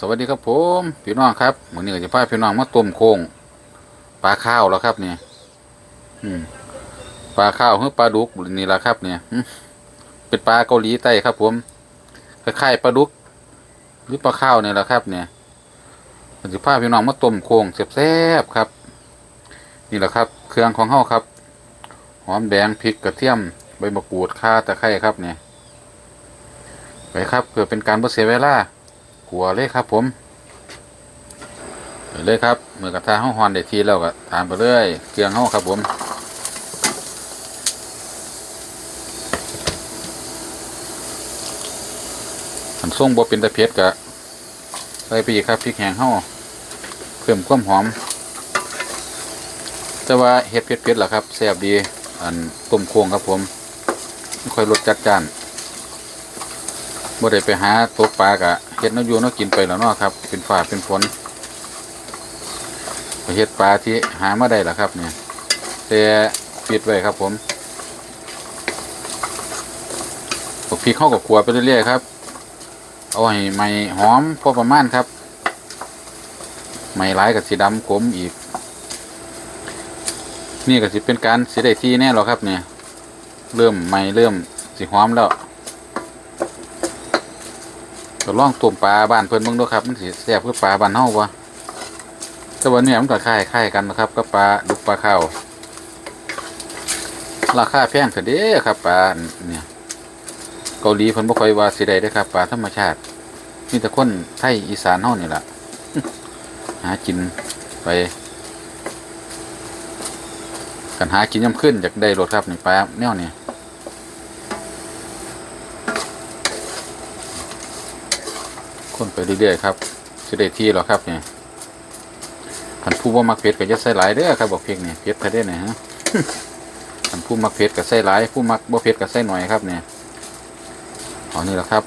สวัสดีครับผมพี่น้องครับวันนี้ก็จะพาพี่น้องมาต้มโค้งปลาข้าวแล้วครับเนี่ยปลาข้าวหรือปลาดุกนี่แหละครับ เนี่ยเป็นปลาเกาหลีใต้ครับ ผมคล้ายๆปลาดุก หรือปลาข้าวนี่แหละครับ เนี่ยจะพาพี่น้องมาต้มโค้งแซ่บๆครับ นี่แหละครับ เครื่องของเฮาครับหอมแดงพริกกระเทียมใบมะกรูดข่าตะไคร้ครับ เนี่ยไปครับเพื่อเป็นการบ่เสียเวลา ขัวเลยครับ ผมไปเลยครับเมื่อกระทะห้องฮอนได้ทีแล้วก็ตามไปเลยเครื่องห้องครับ ผมอันส่งบ่เป็นตะเพ็ดกะใส่ไปอีกครับพริกแห้งห้าเพิ่มความหอม แต่ว่าเห็ดเผ็ดๆล่ะครับแซ่บดี อันต้มโค้งครับผมไม่ค่อยรสจัดจ้าน บ่ได้ไปหาตกปลากะเห็ดน้ำอยูน้ำกินไปแล้วเนาะครับ เป็นฝ่าเป็นฝนเห็ดปลาที่หามาได้ล่ะครับเนี่ยแต่ปิดไว้ครับผมก็พริกเข้ากับขัวไปเรื่อยๆครับ เอาให้ไม่หอมพอประมาณครับ ไม่ร้ายกับสีดำขมอีก นี่ก็สิเป็นการสีได้ที่แน่หรอครับเนี่ย เริ่มไม่เริ่มสีหอมแล้ว ก็ล่องต้มปลาบ้านเพิ่นเบิ่งด้วยครับมันสิแซ่บคือปลาบ้านเฮาบ่แต่ว่าเนี่ยมันก็คล้ายคล้ายกันนะครับกับปลาดุกปลาข้าวราคาแพงเถิดเด้ครับปลาเนี่ยเกาหลีเพิ่นบ่ค่อยว่าสิได้เด้อครับปลาธรรมชาติมีแต่คนไทยอีสานเฮานี่ล่ะหากินไปกันหากินย่ำขึ้นจากได้รถครับนี่ปลาแนวนี้ คนไปเรื่อยๆครับสิได้ที่หรอครับเนี่ยขันผู้ว่ามักเผ็ดก็จะใส่หลายเด้อครับบอกเพียงเนี่ยเผ็ดแท้ได้เนี่ยฮะขันผู้มักเผ็ดก็ใส่หลายผู้มักบ่เผ็ดก็ใส่หน่อยครับเนี่ยเอานี่แหละครับ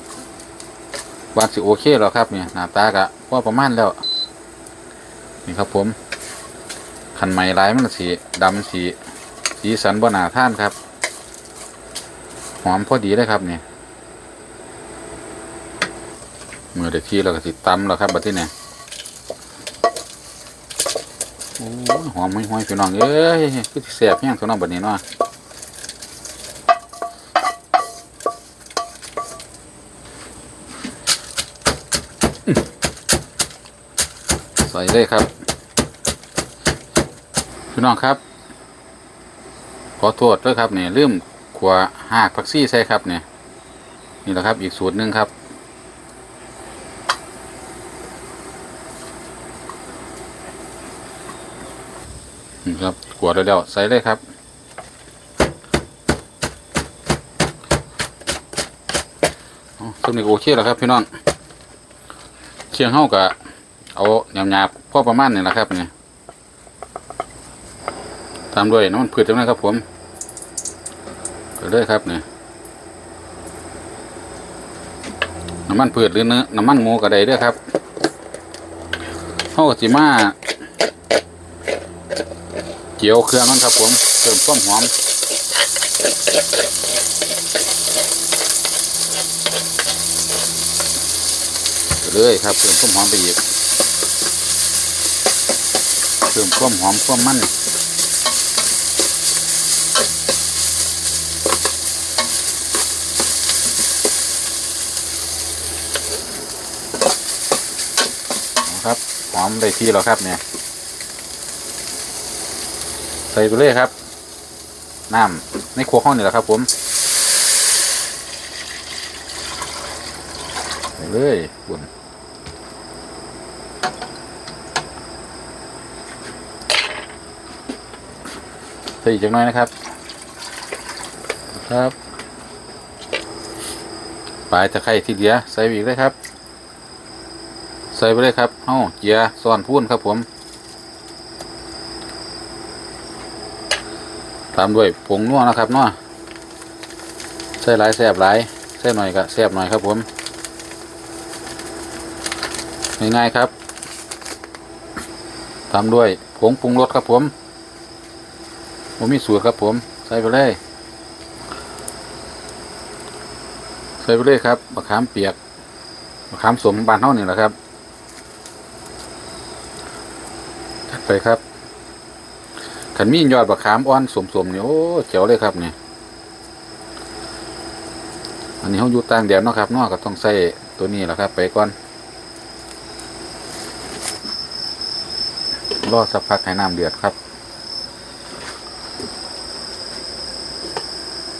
วานสิโอเคแล้วครับเนี่ยหน้าตากะว่าประมาณแล้วนี่ครับผมขันใหม่หลายมันก็สีดำสีสีสันบ่หนาท่านครับ หอมพอดีเลยครับเนี่ย เมื่อได้ที่เราก็สิดตำแล้วครับบัดที่เนี่ยโอ้ยหอมห้อยๆพี่น้องเอ้ยคือสิแซ่บแห้งตัวน้องบัดนี้เนาะใส่เลยครับพี่น้องครับ ขอโทษด้วยครับเนี่ยลืมขวหากผักซี่ใส่ครับเนี่ยนี่แหละครับอีกสูตรหนึ่งครับ นี่ครับกวดแล้วๆใส่เลยครับอ๋อสมนี้โอเคแล้วครับพี่น้องเชียงเฮากะเอาหยาบๆพอประมาณนี่แหละครับเนี่ยตามด้วยน้ำมันพืชจังนั้นครับผมก็เลยครับเนี่ยน้ำมันพืชหรือเนื้อน้ำมันหมูก็ได้ด้วยครับเฮาก็สิมา เยวเครื่องมันครับผมเพิ่มความหอมเลยครับเพิ่มความหอมไปอีกเพิ่มความหอมความมันครับหอมได้ที่แล้วครับเนี่ย ใส่ไปเลยครับ น้ำในครัวห้องนี่แหละครับ ผมใส่เลยบุญใส่อีกจังน้อยนะครับ ครับปลายตะไคร้ที่เหลือใส่ไปอีกเลยครับ ใส่ไปเลยครับเอ้าเจียซ้อนพูนครับผม ตามด้วยผงนัวนะครับนัวใส่หลายแสบหลายใส่หน่อยก็แสบหน่อยครับผมง่ายๆครับ ตามด้วยผงปรุงรสครับผมผมมีสูตรครับผมใส่ไปเลยใส่ไปเลยครับมะขามเปียกมะขามสมบานเท่านี่แหละครับจัดไปครับ ขันมียอดบักขามอ่อนสมๆเนี่ยโอ้เจ๋วเลยครับเนี่ยอันนี้เขาอยู่ต่างแดนเนาะครับนาะก็ต้องใส่ตัวนี้แหละครับ ไปก่อนรอสักพักให้น้ำเดือดครับ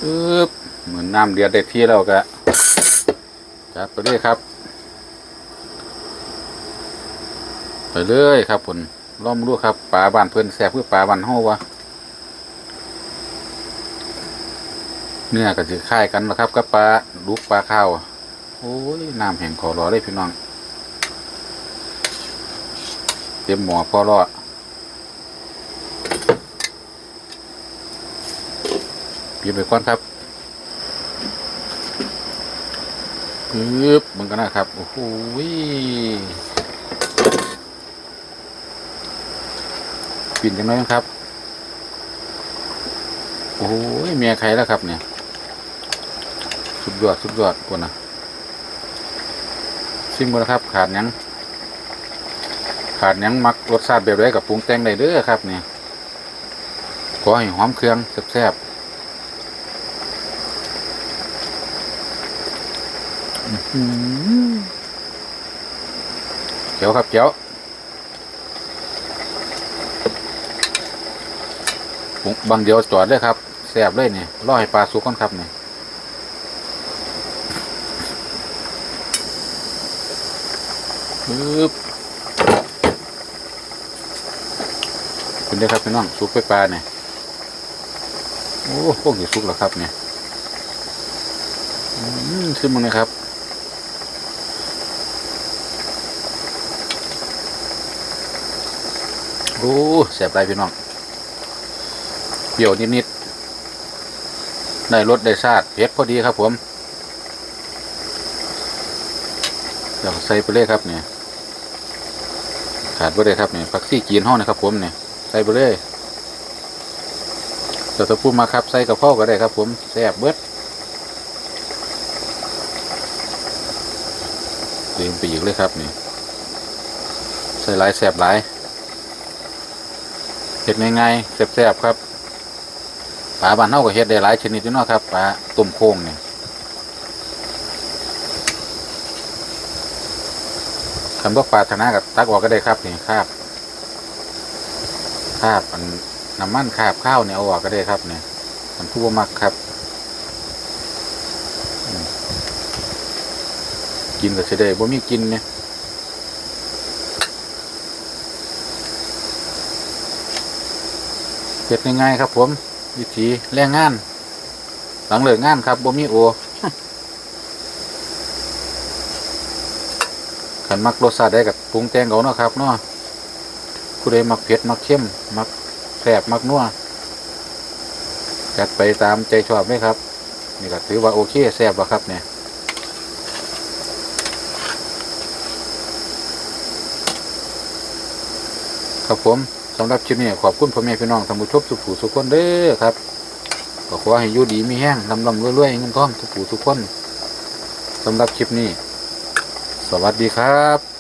อึ๊บเหมือนน้ำเดือดได้ที่แล้วก็จัดไปเลยครับ ไปเลยครับผล ล้อมรู้ครับปลาบ้านเพื่อนแซ่บเพื่อปลาบ้านเฮาวะเนื้อก็จะคล้ายกันนะครับกับปลาลูกปลาข้าวโอ้ยน้ำแห้งขอรอเลยพี่น้องเตรียมหมอพอรอปิดไปก่อนครับปึ๊บมันก็นะครับ โอ้โห ปิดจังน้อยนะครับ โอ้ยเมียใครแล้วครับเนี่ย สุดยอดสุดยอดกว่านะซิมกันนะครับ ขาดยังขาดยังมักรสชาติแบบไรกับปรุงแต่งได้เด้อครับเนี่ยขอให้หอมเครื่องแซ่บๆเจียวครับเจียวปรุง บางเดียวจอดเลยครับแซ่บเลยเนี่ยรอให้ปลาสุกก่อนครับเนี่ยปึ๊บเป็นได้ครับพี่น้องซุปไปปลาเนี่ยโอ้พวกนี้ซุปแล้วครับเนี่ยอืมขึ้นมาเลยครับโอ้แสบไปพี่น้อง เปรี้ยวนิดๆได้รสได้ชาติเผ็ดพอดีครับผมเดี๋ยวใส่ไปเลยครับเนี่ยขาดไปเลยครับเนี่ยผักซี่จีนห้องนะครับ ผมเนี่ยใส่ไปเลยเดี๋ยวตะปูมาครับใส่กับพ่อก็ได้ครับ ผมแซ่บเบิดเติมไปอีกเลยครับนี่ใส่หลายแซ่บหลายเห็ดง่ายๆแซ่บๆครับ ปลาบ้านเฮาก็เห็ดได้หลายชนิดอยู่เนาะครับปลาตุ่มโค้งเนี่ยคันบ่ปลาชนะกับตักออกก็ได้ครับนี่ครับคาบอันน้ำมันคาบข้าวเนี่ยเอาออกก็ได้ครับเนี่ยมันผู้บ่มักครับ กินก็จะได้บ่มีกินเนี่ยเสร็จง่ายๆครับผม วิธีแรงงาน หลังเลิกงานครับบ่มีโอขันมักรสชาติได้กับปรุงแต่งเอาเนาะครับเนาะผู้ใดมักเผ็ดมักเข้มมักแสบมักนัวจัดไปตามใจชอบเลยครับ นี่ก็ถือว่าโอเคแสบแล้วครับเนี่ยครับผม สำหรับคลิปนี้ขอบคุณพ่อแม่พี่น้องท่านผู้ชมสุขผู้สุขคนเด้อครับก็ขอให้อยู่ดีมีแห้งลำลำรวยๆเงินทองทุกผู้ทุกคนสำหรับคลิปนี้ สวัสดีครับ